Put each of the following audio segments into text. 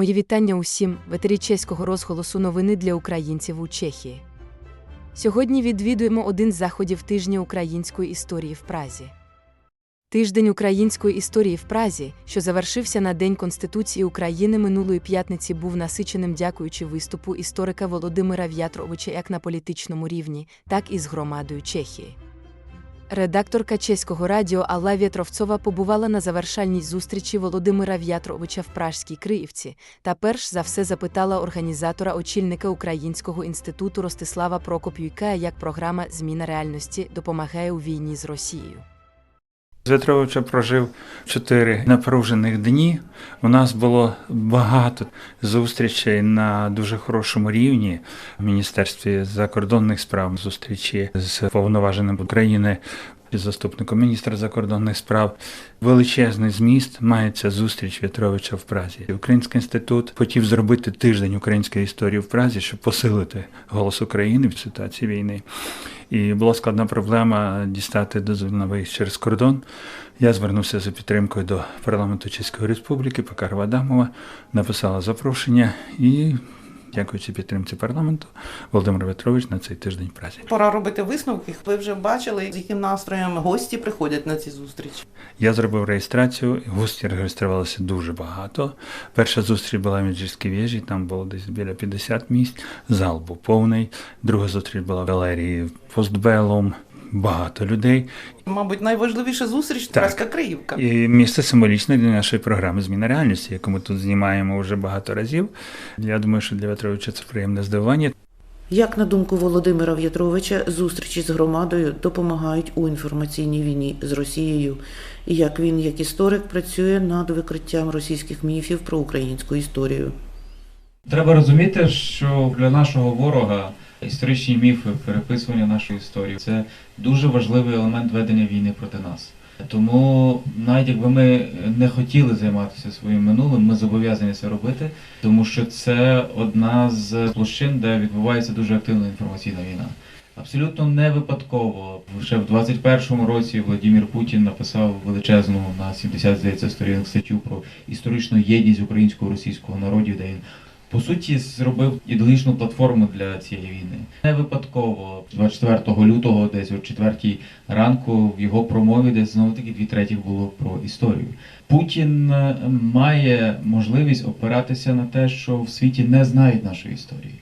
Мої вітання усім в етері чеського розголосу новини для українців у Чехії. Сьогодні відвідуємо один з заходів тижня української історії в Празі. Тиждень української історії в Празі, що завершився на День Конституції України минулої п'ятниці, був насиченим дякуючи виступу історика Володимира В'ятровича як на політичному рівні, так і з громадою Чехії. Редакторка чеського радіо Алла Вєтровцова побувала на завершальній зустрічі Володимира В'ятровича в Пражській Криївці та перш за все запитала організатора очільника Українського інституту Ростислава Прокоп'юйка, як програма Зміна реальності допомагає у війні з Росією. В'ятровича прожив чотири напружених дні. У нас було багато зустрічей на дуже хорошому рівні в Міністерстві закордонних справ, зустрічі з повноваженим України. Заступником міністра закордонних справ величезний зміст мається зустріч В'ятровича в Празі. Український інститут хотів зробити тиждень української історії в Празі, щоб посилити голос України в ситуації війни. І була складна проблема дістати дозвіл на виїзд через кордон. Я звернувся за підтримкою до парламенту Чеської Республіки, Пекарова Адамова, написала запрошення і, дякуючи підтримці парламенту, Володимир Петрович на цей тиждень в Празі. Пора робити висновки. Ви вже бачили, з яким настроєм гості приходять на ці зустрічі. Я зробив реєстрацію, гості реєструвалося дуже багато. Перша зустріч була в Меджирській вежі, там було десь біля 50 місць, зал був повний. Друга зустріч була в галерії Постбелум, багато людей. Мабуть, найважливіша зустріч Так. Празька Криївка. І місце символічне для нашої програми Зміна реальності, яку ми тут знімаємо вже багато разів. Я думаю, що для Петровича це приємне здивування. Як на думку Володимира В'ятровича, зустрічі з громадою допомагають у інформаційній війні з Росією, і як він, як історик, працює над викриттям російських міфів про українську історію. Треба розуміти, що для нашого ворога історичні міфи, переписування нашої історії це дуже важливий елемент ведення війни проти нас. Тому навіть якби ми не хотіли займатися своїм минулим, ми зобов'язані це робити, тому що це одна з площин, де відбувається дуже активна інформаційна війна. Абсолютно не випадково. Ще в 21-му році Владимир Путін написав величезну на 70, здається, сторінок статтю про історичну єдність українського російського народів, де він по суті зробив ідеологічну платформу для цієї війни. Не випадково 24 лютого, десь о 4 ранку, в його промові, десь знову таки дві третіх було про історію. Путін е, має можливість опиратися на те, що в світі не знають нашої історії.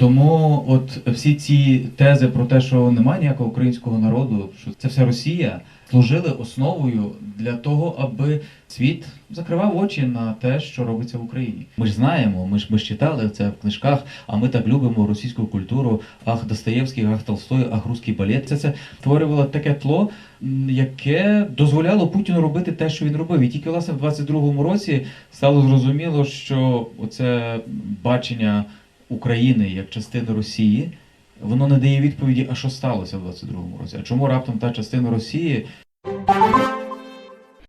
Тому от всі ці тези про те, що немає ніякого українського народу, що це все Росія, служили основою для того, аби світ закривав очі на те, що робиться в Україні. Ми ж знаємо, ми ж ми ж читали це в книжках, а ми так любимо російську культуру. Ах, Достоєвський, ах Толстой, ах русський балет. Це це створювало таке тло, яке дозволяло Путіну робити те, що він робив. І тільки власне в 22-му році стало зрозуміло, що оце бачення України як частини Росії. Воно не дає відповіді, а що сталося в 22-му році? А чому раптом та частина Росії